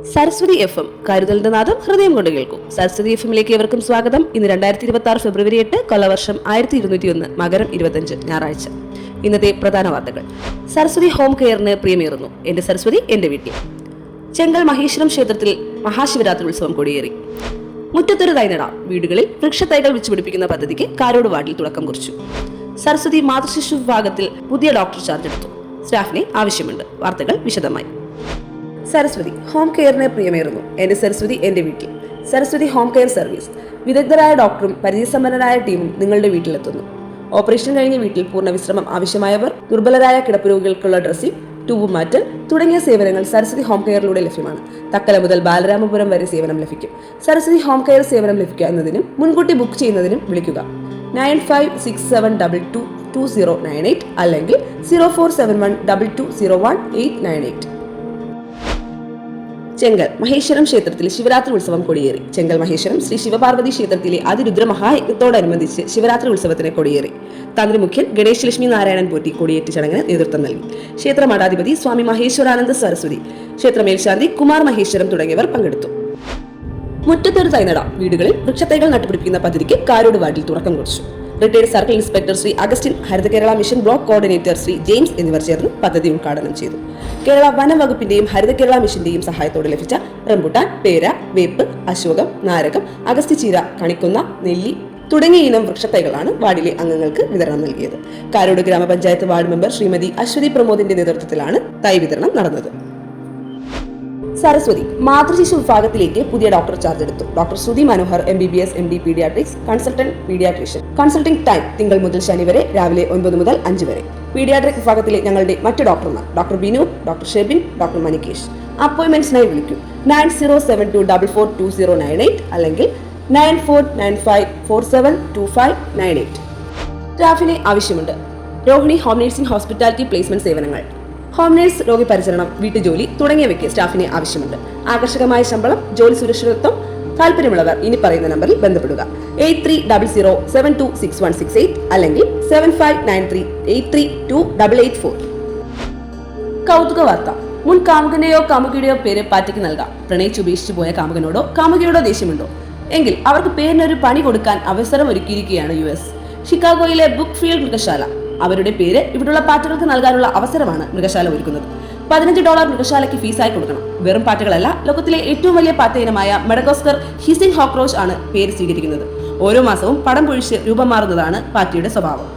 Saraswati F M കരുതലിന്റെ നാദം ഹൃദയം കൊണ്ട് കേൾക്കും. സരസ്വതി എഫ് എമ്മിലേക്ക് ഏവർക്കും സ്വാഗതം. ഇന്ന് രണ്ടായിരത്തി ഇരുപത്തി ആറ് ഫെബ്രുവരി എട്ട് കൊല്ലവർഷം ആയിരത്തി ഇരുന്നൂറ്റി ഒന്ന് മകരം ഇരുപത്തഞ്ച് ഞായറാഴ്ച. ഇന്നത്തെ പ്രധാന വാർത്തകൾ. സരസ്വതി ഹോം കെയറിന് പ്രിയമേറുന്നു എന്റെ സരസ്വതി എന്റെ വീട്ടിൽ. ചെങ്കൽ മഹേശ്വരം ക്ഷേത്രത്തിൽ മഹാശിവരാത്രി ഉത്സവം കൊടിയേറി. മുറ്റത്തൊരു തൈനട വീടുകളിൽ വൃക്ഷത്തൈകൾ വെച്ചുപിടിപ്പിക്കുന്ന പദ്ധതിക്ക് കാരോട് വാർഡിൽ തുടക്കം കുറിച്ചു. സരസ്വതി മാതൃശിശു വിഭാഗത്തിൽ പുതിയ ഡോക്ടർ ചാർജ് എടുത്തു. സ്റ്റാഫിനെ ആവശ്യമുണ്ട്. വാർത്തകൾ വിശദമായി. സരസ്വതി ഹോം കെയറിനെ പ്രിയമേറുന്നു. എന്റെ സരസ്വതി എന്റെ വീട്ടിൽ. സരസ്വതി ഹോം കെയർ സർവീസ് വിദഗ്ധരായ ഡോക്ടറും പരിചയസമ്പന്നരായ ടീമും നിങ്ങളുടെ വീട്ടിലെത്തുന്നു. ഓപ്പറേഷൻ കഴിഞ്ഞ വീട്ടിൽ പൂർണ വിശ്രമം ആവശ്യമായവർ ദുർബലരായ കിടപ്പ് രോഗികൾക്കുള്ള ഡ്രസ്സിംഗ് ട്യൂബ് മാറ്റൽ തുടങ്ങിയ സേവനങ്ങൾ സരസ്വതി ഹോം കെയറിലൂടെ ലഭ്യമാണ്. തക്കല മുതൽ ബാലരാമപുരം വരെ സേവനം ലഭിക്കും. സരസ്വതി ഹോം കെയർ സേവനം ലഭിക്കുക എന്നതിനും മുൻകൂട്ടി ബുക്ക് ചെയ്യുന്നതിനും വിളിക്കുക. Nine five six seven double two two zero nine eight അല്ലെങ്കിൽ zero four seven one double two zero one eight nine eight. Chenkal Maheswaram ക്ഷേത്രത്തിൽ ശിവരാത്രി ഉത്സവം കൊടിയേറി. ചെങ്കൽ മഹേശ്വരം ശ്രീ ശിവപാർവതി ക്ഷേത്രത്തിലെ അതിരുദ്ര മഹായജ്ഞത്തോടനുബന്ധിച്ച് ശിവരാത്രി ഉത്സവത്തിന് കൊടിയേറി. തന്ത്രി മുഖ്യൻ ഗണേശ് ലക്ഷ്മി നാരായണൻ പോറ്റി കൊടിയേറ്റ് ചടങ്ങിന് നേതൃത്വം നൽകി. ക്ഷേത്ര മഠാധിപതി സ്വാമി മഹേശ്വരാനന്ദ സരസ്വതി ക്ഷേത്ര മേൽശാന്തി കുമാർ മഹേശ്വരം തുടങ്ങിയവർ പങ്കെടുത്തു. മുറ്റത്തൊരു തൈനട വീടുകളിൽ വൃക്ഷത്തൈകൾ നട്ടുപിടിപ്പിക്കുന്ന പദ്ധതിക്ക് കാരോട് വാർഡിൽ തുടക്കം കുറിച്ചു. Retired circle inspector Shri Augustine Haritha Kerala mission block coordinator Shri James എന്നിവർ ചേർന്ന് പദ്ധതി ഉദ്ഘാടനം ചെയ്തു. കേരള വനം വകുപ്പിന്റെയും ഹരിത കേരള മിഷന്റെയും സഹായത്തോടെ ലഭിച്ച റംബുട്ടാൻ പേര വേപ്പ് അശോകം നാരകം അഗസ്ത്യചീര കണിക്കുന്ന നെല്ലി തുടങ്ങിയ ഇനം വൃക്ഷത്തൈകളാണ് വാർഡിലെ അംഗങ്ങൾക്ക് വിതരണം നൽകിയത്. കാരോട് ഗ്രാമപഞ്ചായത്ത് വാർഡ് മെമ്പർ ശ്രീമതി അശ്വതി പ്രമോദിന്റെ നേതൃത്വത്തിലാണ് തൈ വിതരണം നടന്നത്. സരസ്വതി മാതൃശിശു വിഭാഗത്തിലേക്ക് പുതിയ ഡോക്ടർ ചാർജ് എടുത്തു. Doctor Shruthi Manohar M B B S M D pediatrics consultant pediatrician consulting time തിങ്കൾ മുതൽ ശനി വരെ രാവിലെ ഒൻപത് മുതൽ അഞ്ച് വരെ. പീഡിയാട്രിക് വിഭാഗത്തിലെ ഞങ്ങളുടെ മറ്റു ഡോക്ടർമാർ doctor Binu doctor Shebin doctor Manikesh. അപ്പോയിന്റ്മെന്റ്സിനായി വിളിക്കൂ. Nine zero seven two double four two zero nine eight അല്ലെങ്കിൽ nine four nine five four seven two five nine eight. സ്റ്റാഫിനെ ആവശ്യമുണ്ട്. Rohini home nursing hospitality placement സേവനങ്ങൾ. Home nurse രോഗി പരിചരണം വീട്ടുജോലി തുടങ്ങിയവയ്ക്ക് സ്റ്റാഫിനെ ആവശ്യമുണ്ട്. ആകർഷകമായ ശമ്പളം ജോലി സുരക്ഷിതത്വം താല്പര്യമുള്ളവർ ഇനി പറയുന്ന നമ്പറിൽ ബന്ധപ്പെടുക. Eight three double zero seven two six one six eight അല്ലെങ്കിൽ seven five nine three eight three two double eight four. കൗതുക വാർത്ത മുൻ കാമുകനെയോ കാമുകിയുടെയോ പേര് പാറ്റയ്ക്ക് നൽകാം. പ്രണയിച്ച് ഉപേക്ഷിച്ചു പോയ കാമുകനോടോ കാമുകിയോടോ ദേഷ്യമുണ്ടോ? എങ്കിൽ അവർക്ക് പേരിനൊരു പണി കൊടുക്കാൻ അവസരം ഒരുക്കിയിരിക്കുകയാണ് യു എസ്. ഷിക്കാഗോയിലെ ബുക്ക് ഫീൽഡ് മൃഗശാല. അവരുടെ പേര് ഇവിടുള്ള പാറ്റകൾക്ക് നൽകാനുള്ള അവസരമാണ് മൃഗശാല ഒരുക്കുന്നത്. പതിനഞ്ച് ഡോളർ മൃഗശാലയ്ക്ക് ഫീസായി കൊടുക്കണം. വെറും പാറ്റകളല്ല ലോകത്തിലെ ഏറ്റവും വലിയ പാറ്റ ഇനമായ മെഡഗോസ്കർ ഹിസിംഗ് ഹോക്രോച്ച് ആണ് പേര് സ്വീകരിക്കുന്നത്. ഓരോ മാസവും പടം പൊഴിച്ച് രൂപം മാറുന്നതാണ് പാറ്റയുടെ സ്വഭാവം.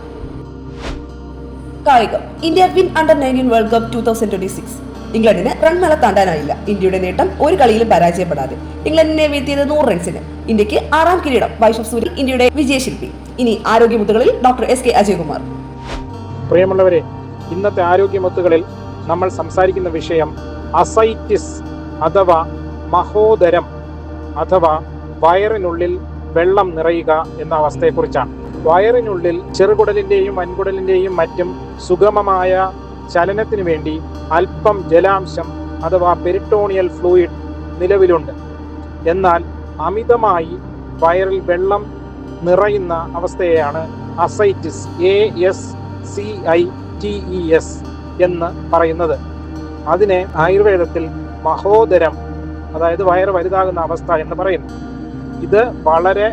കായികം. India win under nineteen world cup two thousand twenty six. ഇംഗ്ലണ്ടിന് റൺ മല താണ്ടാനായില്ല. ഇന്ത്യയുടെ നേട്ടം ഒരു കളിയിലും പരാജയപ്പെടാതെ. ഇംഗ്ലണ്ടിനെ വീഴ്ത്തിയത് നൂറ് റൺസിന്. ഇന്ത്യയ്ക്ക് ആറാം കിരീടം വൈഷവ് സൂര്യ ഇന്ത്യയുടെ വിജയശില്പി. ഇനി ആരോഗ്യമുത്തുകളിൽ ഡോക്ടർ എസ് കെ അജയകുമാർ. പ്രിയമുള്ളവരെ ഇന്നത്തെ ആരോഗ്യമത്തുകളിൽ നമ്മൾ സംസാരിക്കുന്ന വിഷയം അസൈറ്റിസ് അഥവാ മഹോദരം അഥവാ വയറിനുള്ളിൽ വെള്ളം നിറയുക എന്ന അവസ്ഥയെക്കുറിച്ചാണ്. വയറിനുള്ളിൽ ചെറുകുടലിന്റെയും വൻകുടലിന്റെയും മറ്റും സുഗമമായ ചലനത്തിന് വേണ്ടി അല്പം ജലാംശം അഥവാ പെരിട്ടോണിയൽ ഫ്ലൂയിഡ് നിലവിലുണ്ട്. എന്നാൽ അമിതമായി വയറിൽ വെള്ളം നിറയുന്ന അവസ്ഥയെയാണ് ascites A S C I T E S എന്ന് പറയുന്നത്. അതിനെ ആയുർവേദത്തിൽ മഹോദരം അതായത് വയറ് വലുതാകുന്ന അവസ്ഥ എന്ന് പറയുന്നു. ഇത് വളരെ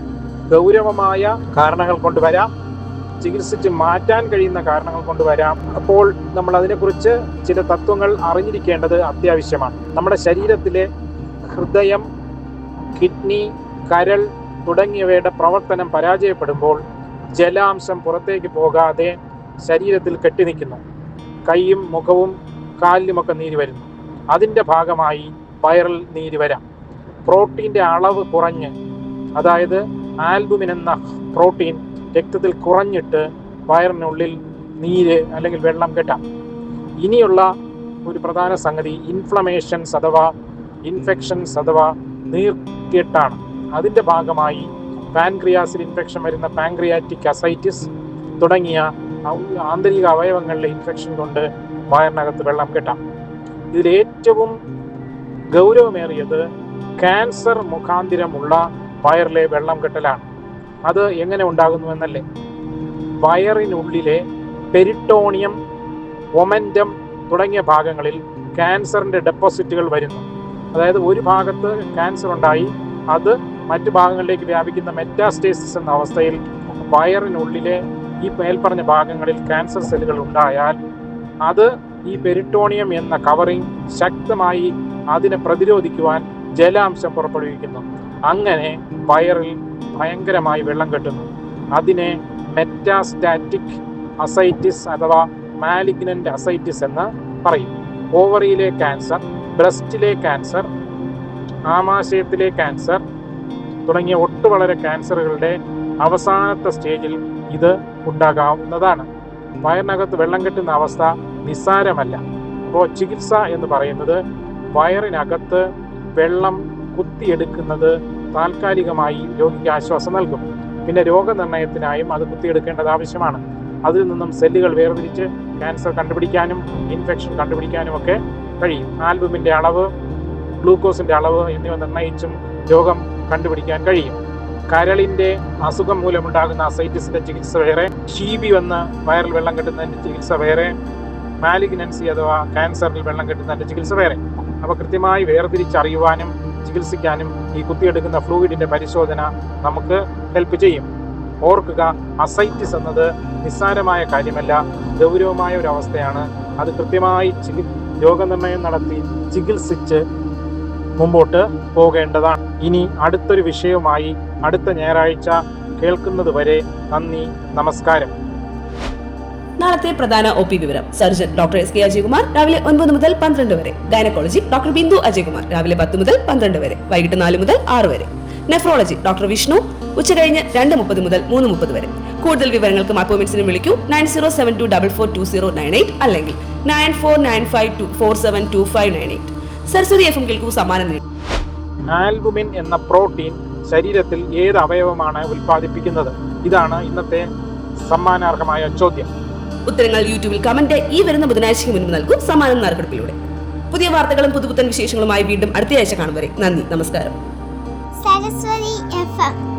ഗൗരവമായ കാരണങ്ങൾ കൊണ്ട് വരാം. ചികിത്സിച്ച് മാറ്റാൻ കഴിയുന്ന കാരണങ്ങൾ കൊണ്ട് വരാം. അപ്പോൾ നമ്മൾ അതിനെക്കുറിച്ച് ചില തത്വങ്ങൾ അറിഞ്ഞിരിക്കേണ്ടത് അത്യാവശ്യമാണ്. നമ്മുടെ ശരീരത്തിലെ ഹൃദയം കിഡ്നി കരൾ തുടങ്ങിയവയുടെ പ്രവർത്തനം പരാജയപ്പെടുമ്പോൾ ജലാംശം പുറത്തേക്ക് പോകാതെ ശരീരത്തിൽ കെട്ടിനിൽക്കുന്നു. കൈയും മുഖവും കാലിലുമൊക്കെ നീര് വരുന്നു. അതിന്റെ ഭാഗമായി വൈറൽ നീര് വരാം. പ്രോട്ടീന്റെ അളവ് കുറഞ്ഞ് അതായത് ആൽബുമിൻ എന്ന പ്രോട്ടീൻ രക്തത്തിൽ കുറഞ്ഞിട്ട് വയറിനുള്ളിൽ നീര് അല്ലെങ്കിൽ വെള്ളം കെട്ടാം. ഇനിയുള്ള ഒരു പ്രധാന സംഗതി ഇൻഫ്ലമേഷൻസ് അഥവാ ഇൻഫെക്ഷൻസ് അഥവാ നീർക്കെട്ടാണ്. അതിന്റെ ഭാഗമായി പാൻക്രിയാസിൽ ഇൻഫെക്ഷൻ വരുന്ന പാൻക്രിയാറ്റിക് അസൈറ്റിസ് തുടങ്ങിയ ആന്തരിക അവയവങ്ങളിലെ ഇൻഫെക്ഷൻ കൊണ്ട് വയറിനകത്ത് വെള്ളം കെട്ടാം. ഇതിൽ ഏറ്റവും ഗൗരവമേറിയത് ക്യാൻസർ മുഖാന്തിരമുള്ള വയറിലെ വെള്ളം കെട്ടലാണ്. അത് എങ്ങനെ ഉണ്ടാകുന്നുവെന്നല്ലേ? വയറിനുള്ളിലെ പെരിട്ടോണിയം ഒമന്റം തുടങ്ങിയ ഭാഗങ്ങളിൽ ക്യാൻസറിന്റെ ഡെപ്പോസിറ്റുകൾ വരുന്നു. അതായത് ഒരു ഭാഗത്ത് ക്യാൻസർ ഉണ്ടായി അത് മറ്റു ഭാഗങ്ങളിലേക്ക് വ്യാപിക്കുന്ന മെറ്റാസ്റ്റേസിസ് എന്ന അവസ്ഥയിൽ വയറിനുള്ളിലെ ഈ മേൽപ്പറഞ്ഞ ഭാഗങ്ങളിൽ ക്യാൻസർ സെല്ലുകൾ ഉണ്ടായാൽ അത് ഈ പെരിട്ടോണിയം എന്ന കവറിംഗ് ശക്തമായി അതിനെ പ്രതിരോധിക്കുവാൻ ജലാംശം പുറപ്പെടുവിക്കുന്നു. അങ്ങനെ വയറിൽ ഭയങ്കരമായി വെള്ളം കെട്ടുന്നു. അതിനെ മെറ്റാസ്റ്റാറ്റിക് അസൈറ്റിസ് അഥവാ മാലിഗ്നന്റ് അസൈറ്റിസ് എന്ന് പറയും. ഓവറിയിലെ ക്യാൻസർ ബ്രസ്റ്റിലെ ക്യാൻസർ ആമാശയത്തിലെ ക്യാൻസർ തുടങ്ങിയ ഒട്ടുവളരെ ക്യാൻസറുകളുടെ അവസാനത്തെ സ്റ്റേജിൽ ഇത് ഉണ്ടാകാവുന്നതാണ്. വയറിനകത്ത് വെള്ളം കെട്ടുന്ന അവസ്ഥ നിസ്സാരമല്ല. അപ്പോൾ ചികിത്സ എന്ന് പറയുന്നത് വയറിനകത്ത് വെള്ളം കുത്തിയെടുക്കുന്നത് താൽക്കാലികമായി രോഗിക്ക് ആശ്വാസം നൽകും. പിന്നെ രോഗനിർണയത്തിനായും അത് കുത്തിയെടുക്കേണ്ടത് ആവശ്യമാണ്. അതിൽ നിന്നും സെല്ലുകൾ വേർതിരിച്ച് ക്യാൻസർ കണ്ടുപിടിക്കാനും ഇൻഫെക്ഷൻ കണ്ടുപിടിക്കാനും ഒക്കെ കഴിയും. ആൽബുമിന്റെ അളവ് ഗ്ലൂക്കോസിന്റെ അളവ് എന്നിവ നിർണയിച്ചും രോഗം കണ്ടുപിടിക്കാൻ കഴിയും. കരളിന്റെ അസുഖം മൂലമുണ്ടാകുന്ന അസൈറ്റിസിന്റെ ചികിത്സ വേറെ ഷീബി വന്ന് വയറിൽ വെള്ളം കെട്ടുന്നതിന്റെ ചികിത്സ വേറെ മാലിഗ്നൻസി അഥവാ ക്യാൻസറിൽ വെള്ളം കെട്ടുന്നതിന്റെ ചികിത്സ വേറെ. അപ്പോൾ കൃത്യമായി വേർതിരിച്ചറിയുവാനും ചികിത്സിക്കാനും ഈ കുത്തിയെടുക്കുന്ന ഫ്ലൂയിഡിന്റെ പരിശോധന നമുക്ക് ഹെൽപ്പ് ചെയ്യും. ഓർക്കുക അസൈറ്റിസ് എന്നത് നിസ്സാരമായ കാര്യമല്ല ഗൗരവമായ ഒരു അവസ്ഥയാണ്. അത് കൃത്യമായി ചികി രോഗനിർണയം നടത്തി ചികിത്സിച്ച് മുമ്പോട്ട് പോകേണ്ടതാണ്. ഇനി അടുത്തൊരു വിഷയവുമായി അടുത്ത ഞായറാഴ്ച കേൾക്കുന്നത് വരെ നന്ദി നമസ്കാരം. നാളത്തെ പ്രധാന ഒ പി വിവരം. Surgeon doctor S K Ajayakumar രാവിലെ ഒൻപത് മുതൽ പന്ത്രണ്ട് വരെ. ഗൈനക്കോളജി ഡോക്ടർ ബിന്ദു അജയകുമാർ രാവിലെ പത്ത് മുതൽ പന്ത്രണ്ട് വരെ. വൈകിട്ട് നാല് മുതൽ ആറ് വരെ. നെഫ്രോളജി ഡോക്ടർ വിഷ്ണു ഉച്ചകഴിഞ്ഞ് രണ്ട് മുപ്പത് മുതൽ മൂന്ന് മുപ്പത് വരെ. കൂടുതൽ വിവരങ്ങൾക്കും അപ്പോയിന്റ്മെന്റ്സിനും വിളിക്കൂ nine zero seven two double four two zero nine eight അല്ലെങ്കിൽ nine four nine five two four seven two five nine eight. Saraswathi F M കേൾക്കൂ സമ്മാനം നേടും. ആൽബുമിൻ എന്ന പ്രോട്ടീൻ ശരീരത്തിൽ ഏത് അവയവമാണ് ഉൽപ്പാദിപ്പിക്കുന്നത്? ഇതാണ് ഇന്നത്തെ സമ്മാനാർഹമായ ചോദ്യം. ഉത്തരങ്ങൾ യൂട്യൂബിൽ കമന്റ് ഈ വരുന്ന ബുധനാഴ്ചയ്ക്ക് മുൻപ് നൽകും സമ്മാനം നറുക്കെടുപ്പിലൂടെ പുതിയ വാർത്തകളും പുതുപുത്തൻ വിശേഷങ്ങളുമായി വീണ്ടും അടുത്തയാഴ്ച കാണും വരെ. നന്ദി നമസ്കാരം. സരസ്വതി എഫ്